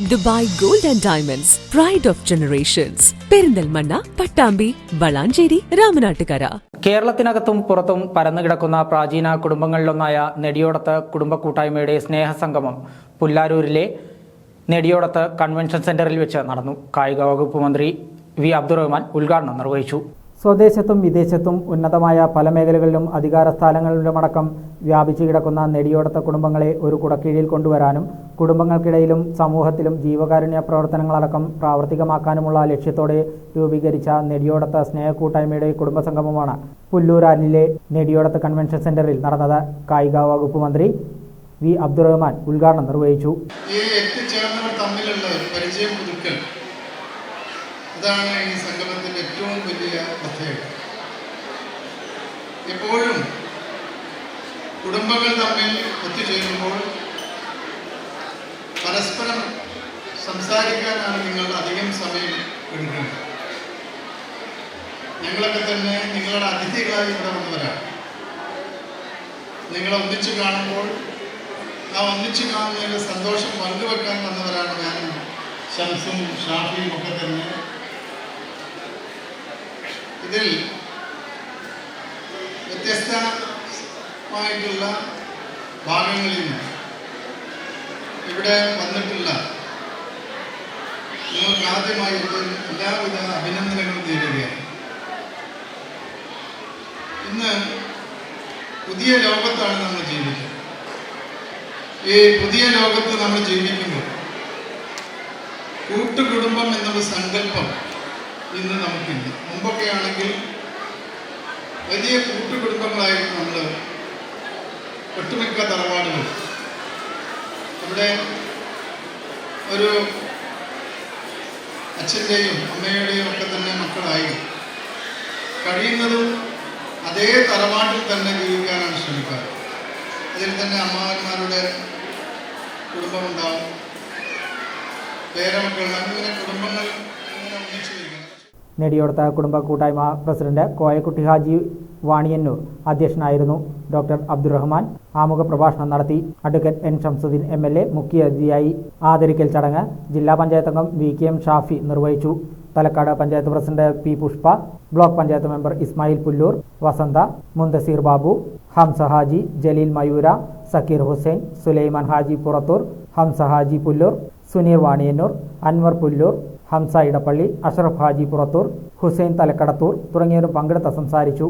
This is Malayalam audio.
Dubai gold and diamonds pride of generations Perinthalmanna Pattambi Valanchery Ramanattukara. കേരളത്തിനകത്തും പുറത്തും പരന്നുകിടക്കുന്ന പ്രാചീന കുടുംബങ്ങളിലൊന്നായ നെടിയോടത്ത് കുടുംബ കൂട്ടായ്മയുടെ സ്നേഹസംഗമം പുല്ലാരൂരിലെ നെടിയോടത്ത് കൺവെൻഷൻ സെന്ററിൽ വെച്ച് നടന്നു. കായിക വകുപ്പ് മന്ത്രി വി അബ്ദുറഹ്മാൻ ഉദ്ഘാടനം നിർവഹിച്ചു. സ്വദേശത്തും വിദേശത്തും ഉന്നതമായ പല മേഖലകളിലും അധികാര സ്ഥാനങ്ങളിലുമടക്കം വ്യാപിച്ചു കിടക്കുന്ന നെടിയോടത്ത കുടുംബങ്ങളെ ഒരു കുടക്കീഴിൽ കൊണ്ടുവരാനും കുടുംബങ്ങൾക്കിടയിലും സമൂഹത്തിലും ജീവകാരുണ്യ പ്രവർത്തനങ്ങളടക്കം പ്രാവർത്തികമാക്കാനുമുള്ള ലക്ഷ്യത്തോടെ രൂപീകരിച്ച നെടിയോടത്ത സ്നേഹക്കൂട്ടായ്മയുടെ കുടുംബസംഗമമാണ് പുല്ലൂരാലിലെ നെടിയോടത്ത് കൺവെൻഷൻ സെന്ററിൽ നടന്നത്. കായിക വകുപ്പ് മന്ത്രി വി അബ്ദുറഹ്മാൻ ഉദ്ഘാടനം നിർവഹിച്ചു. ഈ പരിചയം അതാണ് ഈ സംഗമത്തിന്റെ ഏറ്റവും വലിയ പ്രത്യേകത. എപ്പോഴും കുടുംബങ്ങൾ തമ്മിൽ ഒത്തുചേരുമ്പോൾ പരസ്പരം സംസാരിക്കാനാണ് നിങ്ങൾ അധികം സമയം എടുക്കുന്നത്. ഞങ്ങളൊക്കെ തന്നെ നിങ്ങളുടെ അതിഥികളായി ഇവിടെ വന്നവരാണ്. നിങ്ങളെ ഒന്നിച്ചു കാണുമ്പോൾ ആ ഒന്നിച്ചു കാണുന്നതിന്റെ സന്തോഷം പങ്കുവെക്കാൻ വന്നവരാണ് ഞാനും ഷംസും ഷാഫിയും ഒക്കെ തന്നെ. ഇതിൽ വ്യത്യസ്തമായിട്ടുള്ള ഭാഗങ്ങളിൽ നിന്ന് ഇവിടെ വന്നിട്ടുള്ള നിങ്ങൾക്ക് ആദ്യമായി എല്ലാവിധ അഭിനന്ദനങ്ങളും നേരുകയാണ്. ഇന്ന് പുതിയ ലോകത്താണ് നമ്മൾ ജീവിക്കുന്നത്. ഈ പുതിയ ലോകത്ത് നമ്മൾ ജീവിക്കുമ്പോൾ കൂട്ടുകുടുംബം എന്നൊരു സങ്കല്പം ഇന്ന് നമുക്കില്ല. മുമ്പൊക്കെ ആണെങ്കിൽ വലിയ കൂട്ടുകുടുംബങ്ങളായിരുന്നു നമ്മൾ ഒട്ടുമിക്ക തറവാടുകൾ നമ്മുടെ ഒരു അച്ഛന്റെയും അമ്മയുടെയും ഒക്കെ തന്നെ മക്കളായി. കഴിയുന്നതും അതേ തറവാട്ടിൽ തന്നെ ജീവിക്കാനാണ് ശ്രമിക്കാറ്. അതിൽ തന്നെ അമ്മാവന്മാരുടെ കുടുംബമുണ്ടാവും. പേരമക്കൾ അങ്ങനെ കുടുംബങ്ങൾ ഇങ്ങനെ ഒന്നിച്ചു വരികയാണ് നെടിയോടത്ത കുടുംബ കൂട്ടായ്മ പ്രസിഡന്റ് കോയക്കുട്ടി ഹാജി വാണിയന്നൂർ അധ്യക്ഷനായിരുന്നു ഡോക്ടർ അബ്ദുറഹ്മാൻ. ആമുഖ പ്രഭാഷണം നടത്തി advocate N Shamsudheen M L A മുഖ്യ അതിഥിയായി ആദരിക്കൽ ചടങ്ങ് ജില്ലാ പഞ്ചായത്ത് അംഗം വി കെ എം ഷാഫി നിർവഹിച്ചു. Thalakkad panchayat president P Pushpa block panchayat member Ismail Pullur Vasantha Muntaseer Babu Hamza Haji Jaleel Mayura Zakir Hussain Sulaiman Haji Purathur Hamza Haji Pullur Suneer Vaniyannur Anwar Pullur Hamza Edappally Ashraf Haji Purathur Hussain Thalakkadathur തുടങ്ങിയവരും പങ്കെടുത്ത് സംസാരിച്ചു.